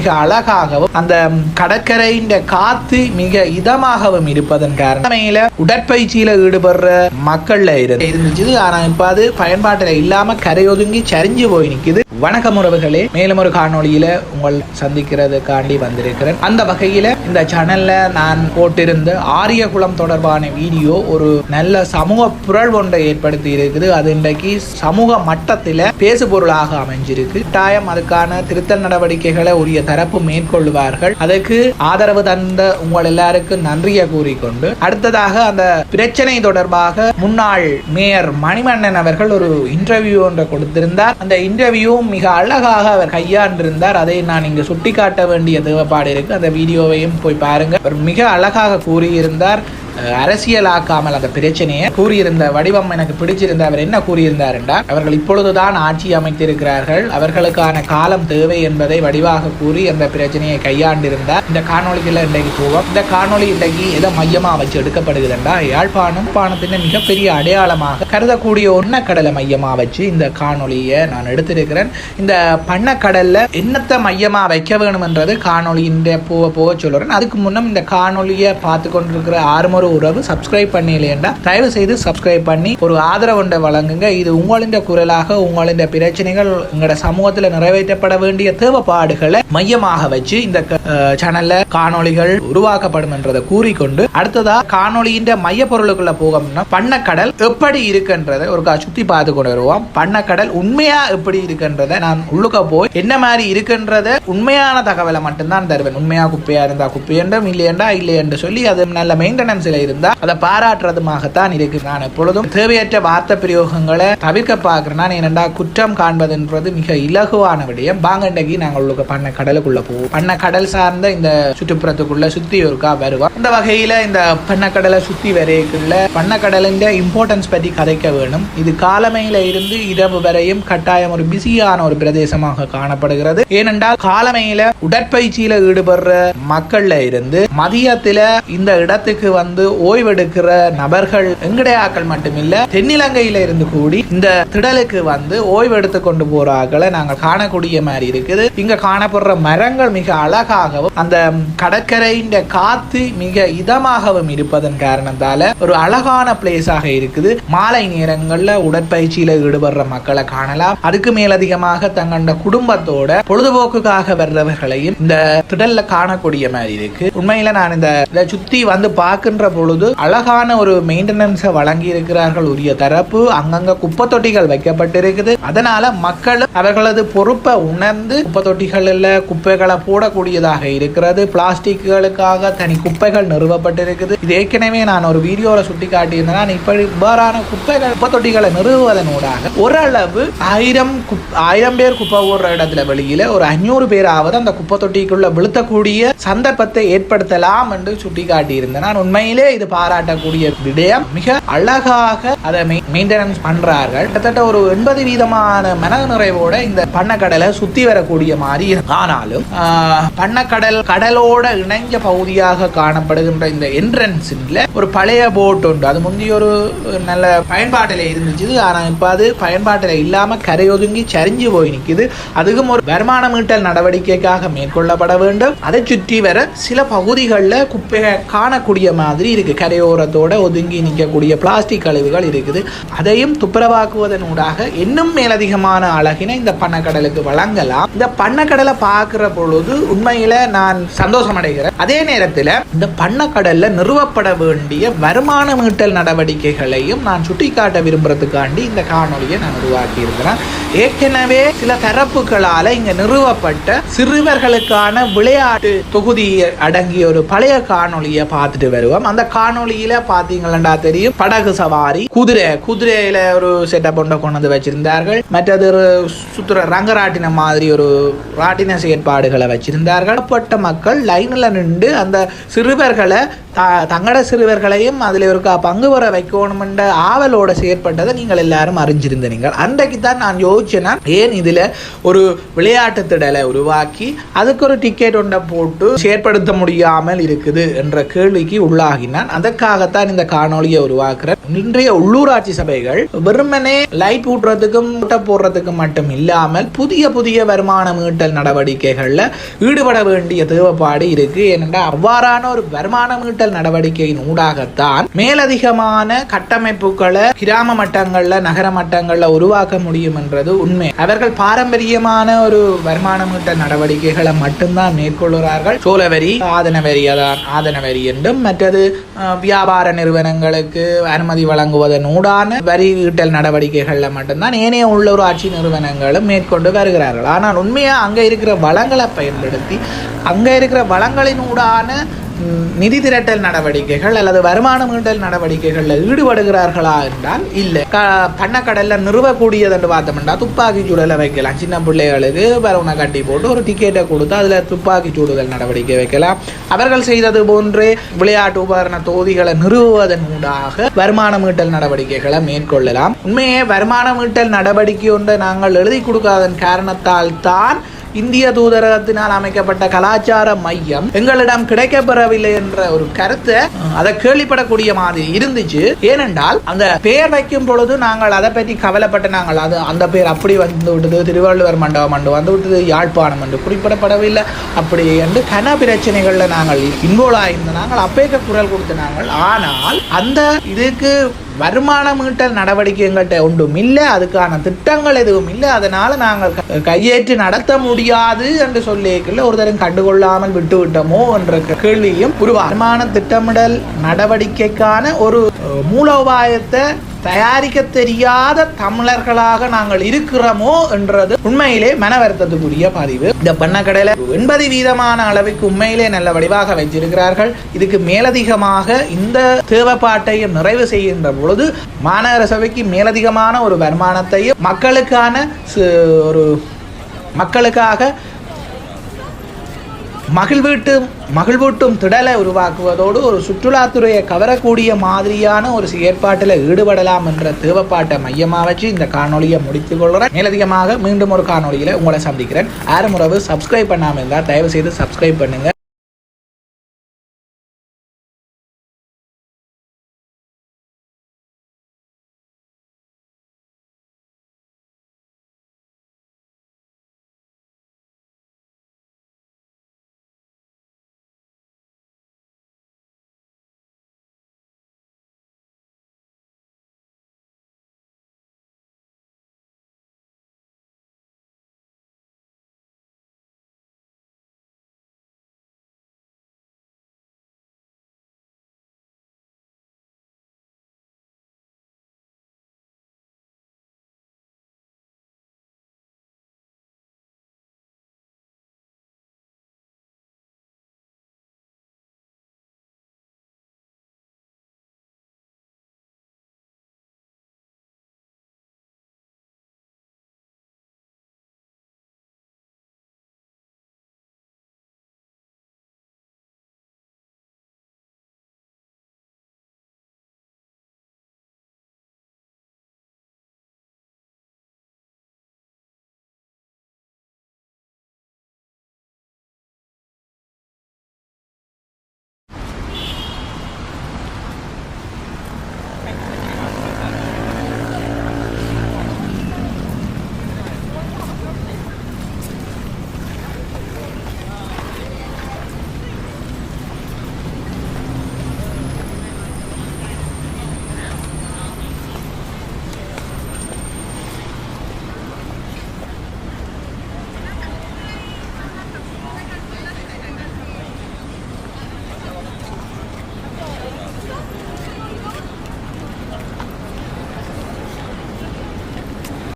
மிக அழகாகவும் அந்த கடற்கரையின் காத்து மிக இதமாகவும் இருப்பதன் காரணமையில உடற்பயிற்சியில ஈடுபடுற மக்கள்ல இருந்து. இருந்துச்சு. ஆனா இப்ப அது பயன்பாட்டுல இல்லாம கரையொதுங்கி சரிஞ்சு போய் நிக்குது. வணக்கம் உறவுகளே. மேலும் ஒரு காணொளியில உங்கள் சந்திக்கிறதுக்காண்டி வந்திருக்கிறேன். அந்த வகையில இந்த சேனல்ல நான் போட்டிருந்த ஆரியகுளம் தொடர்பான வீடியோ ஒரு நல்ல சமூக புரள் ஒன்றை ஏற்படுத்தி இருக்குது. அது இன்றைக்கு சமூக மட்டத்தில் பேசு பொருளாக அமைஞ்சிருக்கு. கட்டாயம் அதுக்கான திருத்தல் நடவடிக்கைகளை உரிய தரப்பு மேற்கொள்வார்கள். அதற்கு ஆதரவு தந்த உங்கள் எல்லாருக்கும் நன்றியை கூறிக்கொண்டு அடுத்ததாக அந்த பிரச்சனை தொடர்பாக முன்னாள் மேயர் மணிமன்னன் அவர்கள் ஒரு இன்டர்வியூ ஒன்றை கொடுத்திருந்தார். அந்த இன்டர்வியூ மிக அழகாக அவர் கையாண்டிருந்தார். அதை நான் இங்கு சுட்டிக்காட்ட வேண்டிய தேவைப்பாடு இருக்கு. அந்த வீடியோவையும் போய் பாருங்க. அவர் மிக அழகாக கூறியிருந்தார். அரசியலாக்காமல் அந்த பிரச்சனையை கூறியிருந்த வடிவம் எனக்கு பிடிச்சிருந்த அவர் என்ன கூறியிருந்தார் என்றால் அவர்கள் இப்பொழுதுதான் ஆட்சி அமைத்திருக்கிறார்கள். அவர்களுக்கான காலம் தேவை என்பதை வடிவாக கூறி அந்த பிரச்சனையை கையாண்டிருந்தார். இந்த காணொளிகள் இன்றைக்கு போவோம். இந்த காணொளி இன்றைக்கு எதை மையமாக வச்சு எடுக்கப்படுகிறது என்றால் யாழ்ப்பாணம் பாணத்தின் மிகப்பெரிய அடையாளமாக கருதக்கூடிய ஒன்னக்கடலை மையமாக வச்சு இந்த காணொலியை நான் எடுத்திருக்கிறேன். இந்த பண்ணக்கடலில் என்னத்தை மையமாக வைக்க வேணும்ன்றது காணொலியின் போக போக சொல்லுறேன். அதுக்கு முன்னம் இந்த காணொலியை பார்த்து கொண்டிருக்கிற ஆறுமுறை உறவு சப்ஸ்கிரைப் பண்ணலையேண்டா தயவு செய்து சப்ஸ்கிரைப் பண்ணி ஒரு ஆதரவுண்டை வழங்குங்க. இது உங்களின் குரலாக உங்களின் பிரச்சனைகள் உங்களோட சமூகத்தில் நிறைவேற்றப்பட வேண்டிய தேவைப்பாடுகளை மையமாக வச்சு இந்த சேனல்ல காணொளிகள் உருவாக்கப்படும் என்றதை கூறிக்கொண்டு அடுத்ததா காணொளியின் மைய பொருளுக்குள்ள போகணும்னா பண்ணக்கடல் எப்படி இருக்குன்றதை ஒரு சுத்தி பார்த்து கொண்டு வருவோம். பண்ணக்கடல் உண்மையா எப்படி இருக்குன்றதை நான் உள்ளுக்க போய் என்ன மாதிரி இருக்குன்றத உண்மையான தகவலை மட்டும்தான் தருவேன். உண்மையா குப்பையா இருந்தா குப்பை இல்லையண்டா இல்லையென்றா சொல்லி அது நல்ல மெயின்டெனன்ஸ்ல இருந்தா அதை பாராட்டுறதுமாகத்தான் இருக்கு. நான் எப்பொழுதும் தேவையற்ற வார்த்தை பிரயோகங்களை தவிர்க்க பார்க்கிறேன். நான் குற்றம் காண்பதுன்றது மிக இலகுவான விடயம். பாங்கண்டகி நாங்கள் உங்களுக்கு பண்ண கடலுக்குள்ள போவோம். பண்ண கடல் சார்ந்த இந்த சுற்றுப்புறத்துக்குள்ள சுத்தி ஒருக்கா வருவோம். அந்த வகையில இந்த பண்ணக்கடலை சுத்தி வரைக்குள்ள பண்ணக்கடலின் இம்பார்ட்டன்ஸ் பற்றி கதைக்க வேணும். இது காலமையில இருந்து இரவு வரையும் கட்டாயம் ஒரு பிஸியான ஒரு பிரதேசமாக காணப்படுகிறது. ஏனென்றால் காலமையில உடற்பயிற்சியில ஈடுபடுற மக்கள்ல இருந்து மதியத்துல இந்த இடத்துக்கு வந்து ஓய்வெடுக்கிற நபர்கள் எங்கடையாக்கள் மட்டுமில்ல தென்னிலங்கையில இருந்து கூடி இந்த திடலுக்கு வந்து ஓய்வெடுத்து கொண்டு போறாக்களை நாங்கள் காணக்கூடிய மாதிரி இருக்குது. இங்க காணப்படுற மரங்கள் மிக அழகாகவும் அந்த கடற்கரையின் காத்து மிக இதமாகவும் இருப்பதன் காரணத்தால ஒரு அழகான பிளேஸாக இருக்குது. மாலை நேரங்கள்ல உடற்பயிற்சியில ஈடுபடுற மக்களை காணலாம். அதுக்கு மேலதிகமாக தங்களோட குடும்பத்தோட பொழுதுபோக்குக்காக வர்றவர்களையும் இந்த திடல்ல காணக்கூடிய மாதிரி இருக்கு. உண்மையில நான் இந்த இதை சுத்தி வந்து பார்க்கின்ற பொழுது அழகான ஒரு மெயின்டெனன்ஸை வழங்கி இருக்கிறார்கள் உரிய தரப்பு. அங்கங்க குப்பை தொட்டிகள் வைக்கப்பட்டிருக்குது. அதனால மக்கள் அவர்களது பொறுப்பை உணர்ந்து குப்பை தொட்டிகளில் குப்பைகளை போடக்கூடியதாக இருக்கிறது. பிளாஸ்டிக்குகளுக்காக தனி குப்பைகள் நிறுவப்பட்டிருக்குது. இது ஏற்கனவே நான் ஒரு வீடியோவில் சுட்டி காட்டியிருந்தேன் இப்படி இவ்வாறான குப்பைகள் குப்பை தொட்டிகளை நிறுவுவதனூடாக ஓரளவு ஆயிரம் ஆயிரம் பேர் குப்பை ஓடுற இடத்துல வெளியில ஒரு அஞ்சூறு பேராவது அந்த குப்பை தொட்டிக்குள்ள விழுத்தக்கூடிய சந்தர்ப்பத்தை ஏற்படுத்தலாம் என்று சுட்டி காட்டியிருந்தேன் நான் உண்மையிலே இது பாராட்டக்கூடிய விடயம். மிக அழகாக அதை மெயின்டெனன்ஸ் பண்றார்கள். கிட்டத்தட்ட ஒரு எண்பது வீதமான மன நிறைவோட இந்த பண்ணக்கடலை சுத்தி வரக்கூடிய மாதிரி ஆனாலும் பண்ணக்கடல் கடலோட இணைஞ்ச பகுதியாக காணப்படுகின்ற இந்த என்ட்ரன்ஸ்ல ஒரு பழைய போட் உண்டு. அது முந்தைய ஒரு நல்ல பயன்பாட்டில் இருந்துச்சு. ஆனா இப்ப அது பயன்பாட்டில் இல்லாம கரையொதுங்கி சரிஞ்சு போய் நிக்குது. அதுக்கும் ஒரு வருமான மீட்டல் நடவடிக்கைக்காக மேற்கொள்ளப்பட வேண்டும். அதை சுற்றி வர சில பகுதிகளில் குப்பையை காணக்கூடிய மாதிரி இருக்கு? கரையோரத்தோட ஒதுங்கி நிற்கக்கூடிய பிளாஸ்டிக் கழிவுகள் இருக்குது. அதையும் துப்புரவாக்குவதன் ஊடாக இன்னும் மேலதிகமான அழகினை இந்த பண்ணக்கடலுக்கு வழங்கலாம். இந்த பண்ணக்கடலை பார்க்குற பொழுது உண்மையில நான் சந்தோஷம் அடைகிறேன் அதே நேரத்தில் இந்த பண்ணக்கடலில் நிறுவப்பட வேண்டிய வருமான மீட்டல் நடவடிக்கைகளையும் நான் சுட்டிக்காட்ட விரும்புறதுக்காண்டி இந்த காணொலியை நான் உருவாக்கி இருக்கிறேன் ஏற்கனவே சில தரப்புகளால் இங்க நிறுவப்பட்ட சிறுவர்களுக்கான விளையாட்டு தொகுதி அடங்கிய ஒரு பழைய காணொளியை பார்த்துட்டு வருவோம். அந்த காணொளியில பாத்தீங்களா தெரியும். படகு சவாரி. குதிரை குதிரையில ஒரு செட்டப் ஒன்றை கொண்டு வந்து வச்சிருந்தார்கள். மற்றது ஒரு சுத்துற ரங்கராட்டினம் மாதிரி ஒரு ராட்டின செயற்பாடுகளை வச்சிருந்தார்கள். பட்ட மக்கள் லைன்ல நின்று அந்த சிறுவர்களை த தங்கட சிறுவர்களையும் அதில் ஒரு பங்கு வர வைக்கணுமென்ற ஆவலோட செயற்பட்டதை நீங்கள் எல்லாரும் அறிஞ்சிருந்த நீங்கள். அன்றைக்கு தான் நான் யோசிச்சேன்னா ஏன் இதில் ஒரு விளையாட்டு திடலை உருவாக்கி அதுக்கு ஒரு டிக்கெட் ஒன்றை போட்டு செயற்படுத்த முடியாமல் இருக்குது என்ற கேள்விக்கு உள்ளாகினேன். அப்படின்னா அதற்காகத்தான் இந்த காணொளியை உருவாக்குறேன் இன்றைய உள்ளூராட்சி சபைகள் வெறுமனே லைட் ஊட்டுறதுக்கும் ஊட்ட போடுறதுக்கும் மட்டும் இல்லாமல் புதிய புதிய வருமான மீட்டல் நடவடிக்கைகள்ல ஈடுபட வேண்டிய தேவைப்பாடு இருக்கு. ஏனென்றால் அவ்வாறான ஒரு வருமான மீட்டல் நடவடிக்கையின் ஊடாகத்தான் மேலதிகமான கட்டமைப்புகளை கிராம மட்டங்களில் நகர மட்டங்களில் உருவாக்க முடியும் என்றது உண்மை. அவர்கள் பாரம்பரியமான ஒரு வருமான மீட்டல் நடவடிக்கைகளை மட்டும்தான் மேற்கொள்கிறார்கள். சோழவரி ஆதனவரி அதான் ஆதனவரி என்றும் மற்றது வியாபார நிறுவனங்களுக்கு அனுமதி வழங்குவதனூடான வரி ஈட்டல் நடவடிக்கைகள்ல மட்டும்தான் ஏனைய உள்ளூராட்சி நிறுவனங்களும் மேற்கொண்டு வருகிறார்கள். ஆனால் உண்மையா அங்க இருக்கிற வளங்களை பயன்படுத்தி அங்க இருக்கிற வளங்களினூடான நிதி திரட்டல் நடவடிக்கைகள் அல்லது வருமான ஈட்டல் நடவடிக்கைகளில் ஈடுபடுகிறார்களா என்றால் இல்லை. க பண்ணக்கடலில் நிறுவக்கூடியது என்று பார்த்தோம்னா துப்பாக்கி சூடலை வைக்கலாம். சின்ன பிள்ளைகளுக்கு வரவுனை கட்டி போட்டு ஒரு டிக்கெட்டை கொடுத்து அதில் துப்பாக்கி சூடுதல் நடவடிக்கை வைக்கலாம். அவர்கள் செய்தது போன்றே விளையாட்டு உபகரண தொகுதிகளை நிறுவுவதன் ஊடாக வருமான மீட்டல் நடவடிக்கைகளை மேற்கொள்ளலாம். உண்மையே வருமான மீட்டல் நடவடிக்கை ஒன்றை நாங்கள் எழுதி கொடுக்காதன் காரணத்தால் தான் இந்திய தூதரகத்தினால் அமைக்கப்பட்ட கலாச்சார மையம் எங்களிடம் கிடைக்கப்பெறவில்லை என்ற ஒரு கருத்தை அதை கேள்விப்படக்கூடிய மாதிரி இருந்துச்சு. ஏனென்றால் அந்த பெயர் வைக்கும் பொழுது நாங்கள் அதை பற்றி கவலைப்பட்டு நாங்கள் அது அந்த பேர் அப்படி வந்து விட்டது திருவள்ளுவர் மண்டபம் என்று வந்து விட்டது யாழ்ப்பாணம் என்று குறிப்பிடப்படவில்லை. அப்படி என்று கன பிரச்சனைகளில் நாங்கள் இன்வால்வ் ஆயிருந்த நாங்கள் அப்பேக்க குரல் கொடுத்த நாங்கள் ஆனால் அந்த இதுக்கு வருமானம் மீட்டல் நடவடிக்கை எங்கள்கிட்ட ஒன்றும் இல்லை அதுக்கான திட்டங்கள் எதுவும் இல்லை. அதனால் நாங்கள் க- கையேற்று நடத்த முடியாது என்று சொல்லியிருக்கல. ஒரு தரம் கண்டுகொள்ளாமல் விட்டுவிட்டோமோ என்ற கேள்வியும் உருவா. வருமான திட்டமிடல் நடவடிக்கைக்கான ஒரு மூலோபாயத்தை தயாரிக்க தெரியாத தமிழர்களாக நாங்கள் இருக்கிறோமோ என்றது உண்மையிலே மன வருத்தத்துக்குரிய பதிவு. இந்த பண்ணக்கடையில எண்பது வீதமான அளவுக்கு உண்மையிலே நல்ல வடிவாக வைச்சிருக்கிறார்கள் இதுக்கு மேலதிகமாக இந்த தேவைப்பாட்டையும் நிறைவு செய்கின்ற பொழுது மாநகர சபைக்கு மேலதிகமான ஒரு வருமானத்தையும் மக்களுக்கான ஒரு மக்களுக்காக மகிழ்வீட்டும் மகிழ்வூட்டும் திடலை உருவாக்குவதோடு ஒரு சுற்றுலாத்துறையை கவரக்கூடிய மாதிரியான ஒரு ஏற்பாட்டில் ஈடுபடலாம் என்ற தேவைப்பாட்டை மையமாக வச்சு இந்த காணொலியை முடித்துக் கொள்கிறேன். மேலதிகமாக மீண்டும் ஒரு காணொளியில் உங்களை சந்திக்கிறேன். ஆறு முறவு சப்ஸ்கிரைப் பண்ணாமல் இருந்தால் தயவு செய்து சப்ஸ்கிரைப் பண்ணுங்கள்